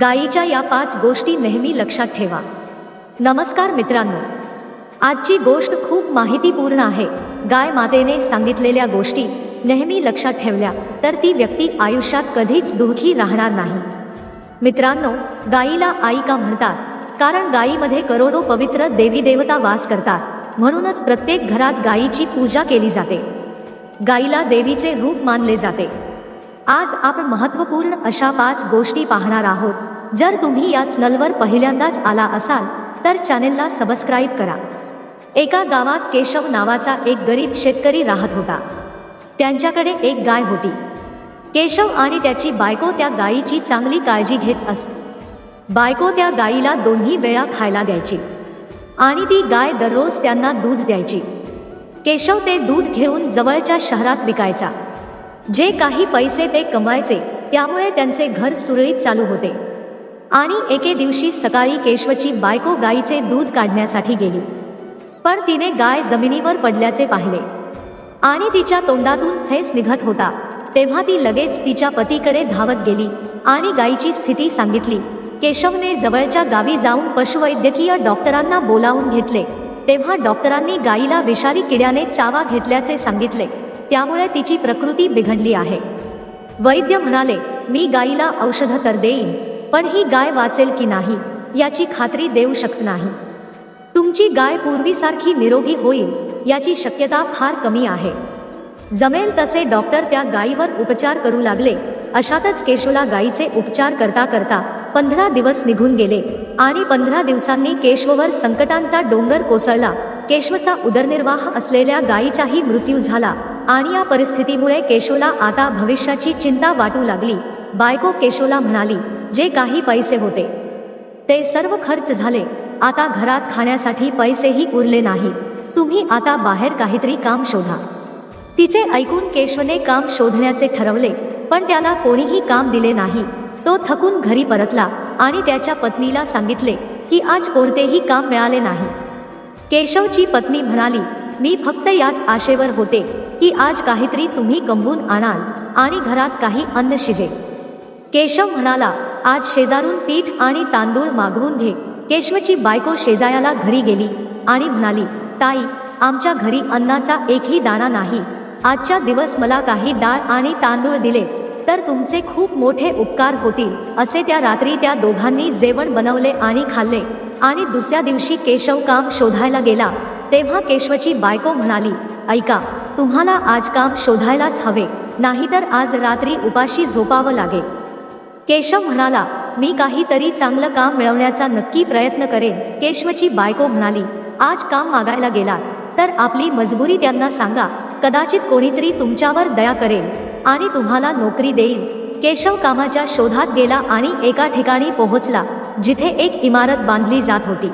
गायीच्या या पाच गोष्टी नेहमी लक्षात ठेवा. नमस्कार मित्रांनो. आजची गोष्ट खूप माहितीपूर्ण आहे. गाय मातेने सांगितलेल्या गोष्टी नेहमी लक्षात ठेवल्या तर ती व्यक्ती आयुष्यात कधीच दुःखी राहणार नाही. मित्रांनो गायीला आई का म्हणतात? कारण गायीमध्ये करोडो पवित्र देवी देवता वास करतात. म्हणूनच प्रत्येक घरात गायीची पूजा केली जाते. गायीला देवीचे रूप मानले जाते. आज आपण महत्त्वपूर्ण अशा पाच गोष्टी पाहणार आहोत. जर तुम्ही या चॅनलवर पहिल्यांदाच आला असाल तर चॅनेलला सबस्क्राईब करा. एका गावात केशव नावाचा एक गरीब शेतकरी राहत होता. त्यांच्याकडे एक गाय होती. केशव आणि त्याची बायको त्या गायीची चांगली काळजी घेत असत बायको त्या गायीला दोन्ही वेळा खायला द्यायची. आणि ती गाय दररोज त्यांना दूध द्यायची. केशव ते दूध घेऊन जवळच्या शहरात विकायचा. जे काही पैसे ते कमवायचे त्यामुळे त्यांचे घर सुरळीत चालू होते. आणि एके दिवशी सकाळी केशवची बायको गायीचे दूध काढण्यासाठी गेली. पण तिने गाय जमिनीवर पडल्याचे पाहिले. आणि तिच्या तोंडातून फेस निघत होता. तेव्हा ती लगेच तिच्या पतीकडे धावत गेली आणि गायीची स्थिती सांगितली. केशवने जवळच्या गावी जाऊन पशुवैद्यकीय डॉक्टरांना बोलावून घेतले. तेव्हा डॉक्टरांनी गायीला विषारी किड्याने चावा घेतल्याचे सांगितले. त्यामुळे तिची प्रकृती बिघडली आहे. वैद्य म्हणाले मी गायीला औषध तर देईन पण ही गाय वाचेल की नाही याची खात्री देऊ शकत नाही. तुमची गाय पूर्वीसारखी निरोगी होईल याची शक्यता फार कमी आहे. जमेल तसे डॉक्टर त्या गायीवर उपचार करू लागले. अशातच केशवला गायीचे उपचार करता करता पंधरा दिवस निघून गेले आणि पंधरा दिवसांनी केशववर संकटांचा डोंगर कोसळला. केशवचा उदरनिर्वाह असलेल्या गायीचाही मृत्यू झाला. आणि या परिस्थितीमुळे केशवला आता भविष्याची चिंता वाटू लागली. बायको केशवला म्हणाली जे काही पैसे होते ते सर्व खर्च झाले. आता घरात खाण्यासाठी पैसेही उरले नाही. तुम्ही आता बाहेर काहीतरी काम शोधा. तिचे ऐकून केशवने काम शोधण्याचे ठरवले पण त्याला कोणीही काम दिले नाही. तो थकून घरी परतला आणि त्याच्या पत्नीला सांगितले की आज कोणतेही काम मिळाले नाही. केशवची पत्नी म्हणाली मी फक्त याच आशेवर होते. की आज काहीतरी तुम्ही गमवून आणाल आणि घरात काही अन्न शिजे. केशव म्हणाला आज शेजारून पीठ आणि तांदूळ मागवून घे. केशवची बायको शेजायाला घरी गेली आणि म्हणाली ताई आमच्या घरी अन्नाचा एकही दाणा नाही. आजच्या दिवस मला काही डाळ आणि तांदूळ दिले तर तुमचे खूप मोठे उपकार होतील असे त्या रात्री त्या दोघांनी जेवण बनवले आणि खाल्ले. आणि दुसऱ्या दिवशी केशव काम शोधायला गेला. तेव्हा केशवची बायको म्हणाली ऐका तुम्हाला आज काम शोधायलाच हवे. नाहीतर आज रात्री उपाशी झोपावं लागेल. केशव म्हणाला मी काहीतरी चांगलं काम मिळवण्याचा नक्की प्रयत्न करेन. केशवची बायको म्हणाली आज काम मागायला गेला तर आपली मजबुरी त्यांना सांगा. कदाचित कोणीतरी तुमच्यावर दया करेल आणि तुम्हाला नोकरी देईल. केशव कामाच्या शोधात गेला आणि एका ठिकाणी पोहोचला जिथे एक इमारत बांधली जात होती.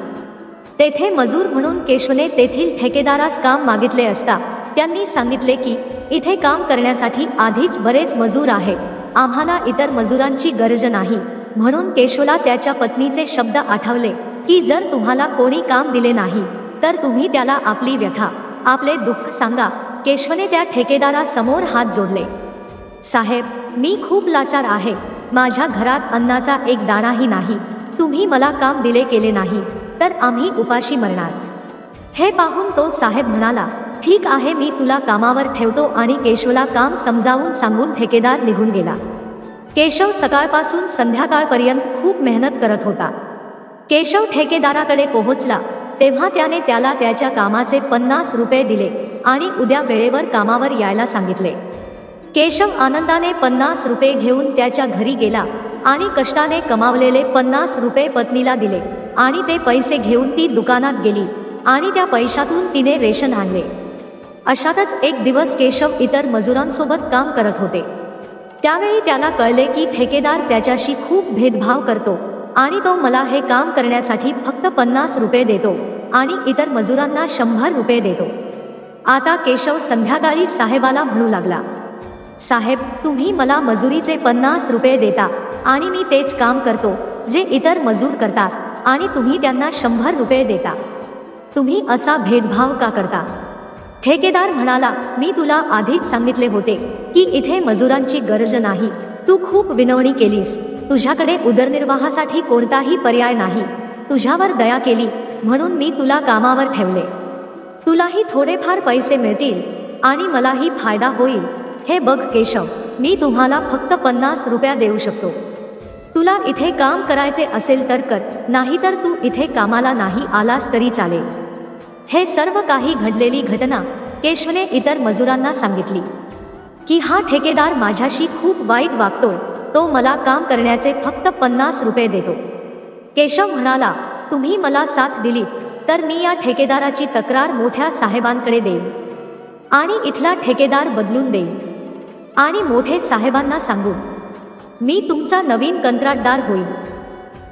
तेथे मजूर म्हणून केशवने तेथील ठेकेदारास काम मागितले असता त्यांनी सांगितले की इथे काम करण्यासाठी आधीच बरेच मजूर आहेत. आम्हाला इतर मजुरांची गरज नाही. म्हणून केशवला त्याच्या पत्नीचे शब्द आठवले की जर तुम्हाला कोणी काम दिले नाही तर तुम्ही त्याला आपली व्यथा आपले दुःख सांगा. केशवने त्या ठेकेदारासमोर हात जोडले. साहेब मी खूप लाचार आहे. माझ्या घरात अन्नाचा एक दाणाही नाही. तुम्ही मला काम दिले केले नाही तर आम्ही उपाशी मरणार. हे पाहून तो साहेब म्हणाला ठीक आहे मी तुला कामावर ठेवतो आणि केशवला काम समजावून सांगून ठेकेदार निघून गेला. केशव सकाळपासून संध्याकाळपर्यंत खूप मेहनत करत होता. केशव ठेकेदाराकडे पोहोचला तेव्हा त्याने त्याला त्याच्या कामाचे पन्नास रुपये दिले आणि उद्या वेळेवर कामावर यायला सांगितले. केशव आनंदाने पन्नास रुपये घेऊन त्याच्या घरी गेला आणि कष्टाने कमावलेले पन्नास रुपये पत्नीला दिले आणि ते पैसे घेऊन ती दुकानात गेली आणि त्या पैशातून तिने रेशन आणले. अशातच एक दिवस केशव इतर मजुरांसोबत काम करत होते. त्यावेळी त्याला कळले की ठेकेदार त्याच्याशी खूप भेदभाव करतो आणि तो मला हे काम करण्यासाठी फक्त पन्नास रुपये देतो आणि इतर मजुरांना शंभर रुपये देतो. आता केशव संध्याकाळी साहेबाला म्हणू लागला साहेब तुम्ही मला मजुरीचे पन्नास रुपये देता आणि मी तेच काम करतो जे इतर मजूर करतात आणि तुम्ही त्यांना शंभर रुपये देता. तुम्ही असा भेदभाव का करता? ठेकेदार म्हणाला मी तुला आधीच सांगितले होते की इथे मजुरांची गरज नाही. तू खूप विनवणी केलीस. तुझ्याकडे उदरनिर्वाहासाठी कोणताही पर्याय नाही. तुझ्यावर दया केली म्हणून मी तुला कामावर ठेवले. तुलाही थोडेफार पैसे मिळतील आणि मलाही फायदा होईल. हे बघ केशव मी तुम्हाला फक्त पन्नास रुपया देऊ शकतो. तुला इथे काम करायचे असेल तर कर नाहीतर तू इथे कामाला नाही आलास तरी चालेल. हे सर्व काही घडलेली घटना केशवने इतर मजुरांना सांगितली. की हा ठेकेदार माझ्याशी खूप वाईट वागतो तो मला काम करण्याचे फक्त पन्नास रुपये देतो. केशव म्हणाला तुम्ही मला साथ दिली तर मी या ठेकेदाराची तक्रार मोठ्या साहेबांकडे देईन. आणि इथला ठेकेदार बदलून देईन. आणि मोठे साहेबांना सांगून मी तुमचा नवीन कंत्राटदार होईल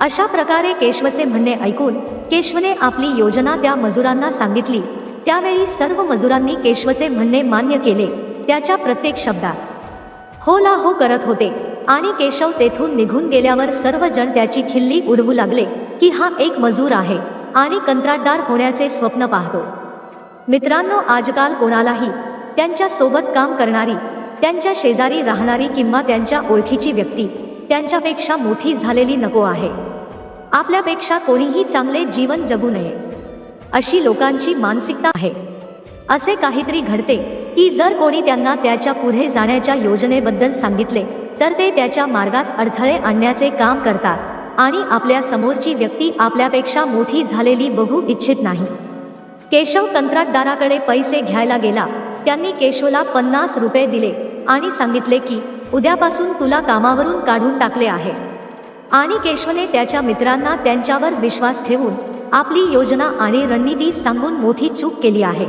अशा प्रकारे केशवचे म्हणणे ऐकून केशवने आपली योजना त्या मजुरांना सांगितली. त्यावेळी सर्व मजुरांनी केशवचे म्हणणे मान्य केले. त्याच्या प्रत्येक शब्दात हो ला हो करत होते. आणि केशव तेथून निघून गेल्यावर सर्वजण त्याची खिल्ली उडवू लागले की हा एक मजूर आहे आणि कंत्राटदार होण्याचे स्वप्न पाहतो. मित्रांनो आजकाल कोणालाही त्यांच्यासोबत काम करणारी त्यांच्या शेजारी राहणारी किंवा त्यांच्या ओळखीची व्यक्ती त्यांच्यापेक्षा मोठी झालेली नको आहे. आपल्यापेक्षा कोणीही चांगले जीवन जगू नये. अशी लोकांची मानसिकता आहे. असे काहीतरी घडते की जर कोणी त्यांना त्याच्या पुढे जाण्याच्या योजनेबद्दल सांगितले तर ते त्याच्या मार्गात अडथळे आणण्याचे काम करतात आणि आपल्या समोरची व्यक्ती आपल्यापेक्षा मोठी झालेली बघू इच्छित नाही. केशव कंत्राटदाराकडे पैसे घ्यायला गेला. त्यांनी केशवला पन्नास रुपये दिले आणि सांगितले की उद्यापासून तुला कामावरून काढून टाकले आहे. आणि केशवने त्याच्या मित्रांना त्यांच्यावर विश्वास ठेवून आपली योजना आणि रणनीती सांगून मोठी चूक केली आहे.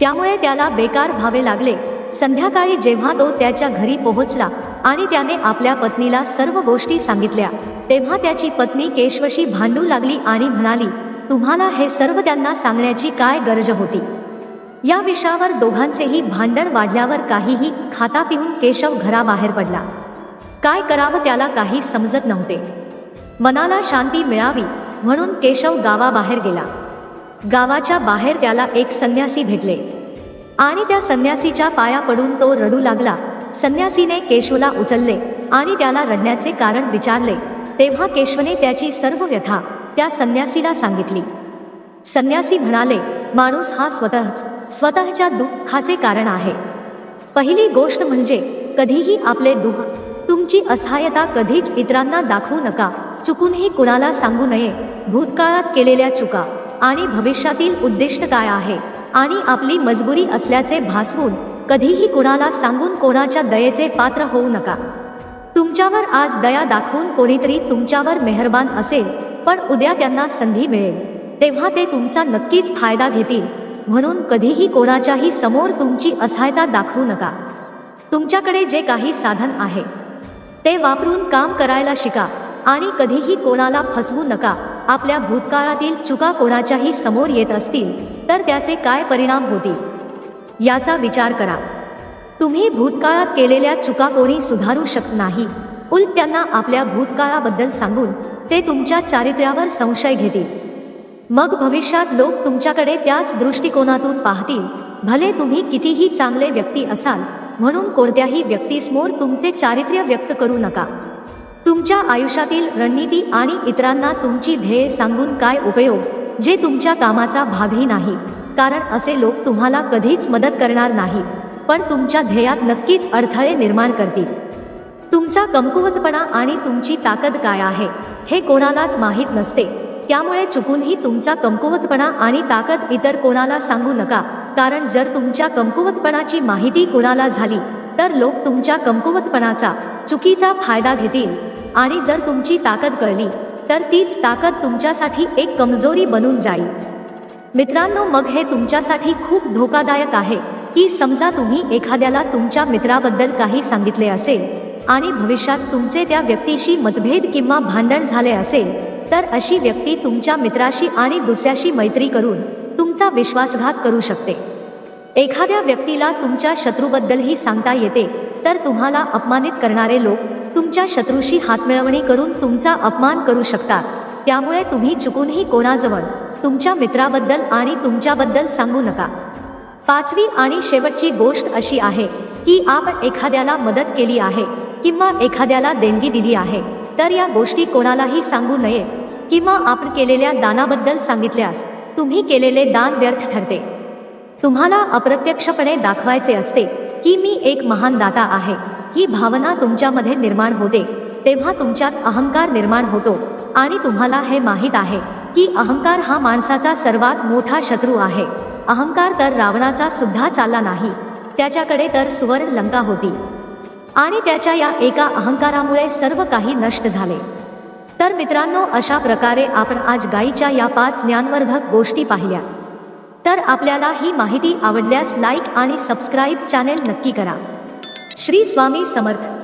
त्यामुळे त्याला बेकार व्हावे लागले. संध्याकाळी जेव्हा तो त्याच्या घरी पोहोचला आणि त्याने आपल्या पत्नीला सर्व गोष्टी सांगितल्या तेव्हा त्याची पत्नी केशवशी भांडू लागली आणि म्हणाली तुम्हाला हे सर्व त्यांना सांगण्याची काय गरज होती? या विषयावर दोघांचेही भांडण वाढल्यावर काहीही खाता पिऊन केशव घराबाहेर पडला. काय करावं त्याला काही समजत नव्हते. मनाला शांती मिळावी म्हणून केशव गावाबाहेर गेला. गावाच्या बाहेर त्याला एक संन्यासी भेटले. आणि त्या संन्यासीच्या पाया पडून तो रडू लागला. संन्यासीने केशवला उचलले आणि त्याला रडण्याचे कारण विचारले. तेव्हा केशवने त्याची सर्व व्यथा त्या संन्यासीला सांगितली. संन्यासी म्हणाले माणूस हा स्वतःच स्वतःच्या दुःखाचे कारण आहे. पहिली गोष्ट म्हणजे कधीही आपले दुःख तुमची असहाय्यता कधीच इतरांना दाखवू नका चुकूनही कुणाला सांगू नये. भूतकाळात केलेल्या चुका आणि भविष्यातील उद्दिष्ट काय आहे आणि आपली मजबुरी असल्याचे भासवून कधीही कुणाला सांगून कोणाच्या दयेचे पात्र होऊ नका. तुमच्यावर आज दया दाखवून कोणीतरी तुमच्यावर मेहरबान असेल पण उद्या त्यांना संधी मिळेल. तेव्हा ते तुमचा नक्कीच फायदा घेतील. म्हणून कधीही कोणाच्याही समोर तुमची असहायता दाखवू नका. तुमच्याकडे जे काही साधन आहे ते वापरून काम करायला शिका आणि कधीही कोणाला फसवू नका. आपल्या भूतकाळातील चुका कोणाच्याही समोर येत असतील तर त्याचे काय परिणाम होतील? याचा विचार करा. तुम्ही भूतकाळात केलेल्या चुका कोणी सुधारू शकत नाही. उलट त्यांना आपल्या भूतकाळाबद्दल सांगून ते तुमच्या चारित्र्यावर संशय घेतील. मग भविष्यात लोक तुमच्याकडे त्याच दृष्टिकोनातून पाहतील. भले तुम्ही कितीही चांगले व्यक्ती असाल म्हणून कोणत्याही व्यक्तीसमोर तुमचे चारित्र्य व्यक्त करू नका. तुमच्या आयुष्यातील रणनीती आणि इतरांना तुमची ध्येय सांगून काय उपयोग जे तुमच्या कामाचा भागही नाही. कारण असे लोक तुम्हाला कधीच मदत करणार नाही पण तुमच्या ध्येयात नक्कीच अडथळे निर्माण करतील. तुमचा कमकुवतपणा आणि तुमची ताकद काय आहे हे कोणालाच माहीत नसते. त्यामुळे चुकूनही तुमचा कमकुवतपणा आणि ताकद इतर कोणाला सांगू नका. कारण जर तुमच्या कमकुवतपणाची माहिती कोणाला झाली तर लोक तुमच्या कमकुवतपणाचा चुकीचा फायदा घेतील. आणि जर तुमची ताकद कळली तर तीच ताकद तुमच्यासाठी एक कमजोरी बनून जाईल. मित्रांनो मग हे तुमच्यासाठी खूप धोकादायक आहे की समजा तुम्ही एखाद्याला तुमच्या मित्राबद्दल काही सांगितले असेल आणि भविष्यात तुमचे त्या व्यक्तीशी मतभेद किंवा भांडण झाले असेल तर अशी व्यक्ती तुमच्या मित्राशी आणि दुसऱ्याशी मैत्री करून तुमचा विश्वासघात करू शकते. एखाद्या व्यक्तीला तुमच्या शत्रूबद्दलही सांगता येते तर तुम्हाला अपमानित करणारे लोक तुमच्या शत्रूशी हातमिळवणी करून तुमचा अपमान करू शकतात. त्यामुळे तुम्ही चुकूनही कोणाजवळ तुमच्या मित्राबद्दल आणि तुमच्याबद्दल सांगू नका. पाचवी आणि शेवटची गोष्ट अशी आहे की आपण एखाद्याला मदत केली आहे किंवा एखाद्याला देणगी दिली आहे तर या गोष्टी कोणालाही सांगू नये. किंवा आपण केलेल्या दानाबद्दल सांगितल्यास तुम्ही केलेले दान व्यर्थ ठरते. तुम्हाला अप्रत्यक्षपणे दाखवायचे असते की मी एक महान दाता आहे. ही भावना तुमच्यामध्ये निर्माण होते. तेव्हा तुमच्यात अहंकार निर्माण होतो. आणि तुम्हाला हे माहीत आहे की अहंकार हा माणसाचा सर्वात मोठा शत्रू आहे. अहंकार तर रावणाचा सुद्धा चालला नाही. त्याच्याकडे तर सुवर्ण लंका होती. आणि त्याच्या या एका अहंकारामुळे सर्व काही नष्ट झाले. तर मित्रांनो अशा प्रकारे आपण आज गायीच्या या पाच ज्ञानवर्धक गोष्टी पाहिल्या. तर आपल्याला ही माहिती आवडल्यास लाईक आणि सबस्क्राईब चॅनेल नक्की करा. श्री स्वामी समर्थ.